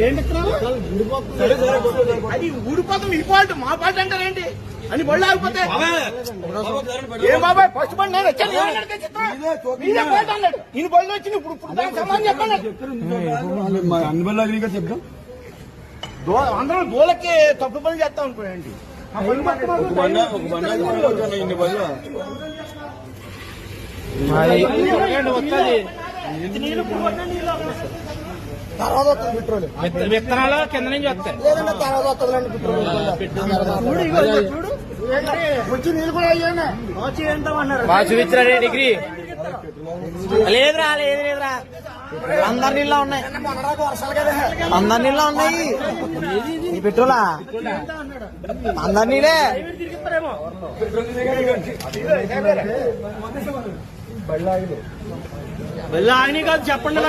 ఏంటి? అది ఊడిపోతాం మీ పాటు మా పాటు అంటారేంటి అని బళ్ళు ఆగిపోతే ఏ బాబాయ్ ఫస్ట్ బండి నేను వచ్చాను? మీరే పాటు అన్నాడు. ఈయన బళ్ళు వచ్చింది ఇప్పుడు ఇప్పుడు దానికి సమాధానం చెప్పండి అన్ని బళ్ళు అగ్రిగా చెప్తాం దో అందరం దోలకి తప్పు పని చేస్తాం అనుకోండి. ఒక బండ తర్వాత వస్తుంది పెట్రోల్ విత్తనాలు కింద నుంచి వస్తాయి. లేదంటే తర్వాత వస్తుందండి పెట్రోల్ చూడు ఇగో ఇగో చూడు. వచ్చి నీళ్ళు కూడా అయ్యాను వచ్చి ఏంటమన్నారు బాగా చూపించారే డిగ్రీ? లేదురా లేదు లేదురా. అందరి నీళ్ళ ఉన్నాయి. అందరి నీళ్ళ ఉన్నాయి. ఈ పెట్రోలా? అందరి నీళ్ళే? వెళ్ళి ఆయన కాదు చెప్పండి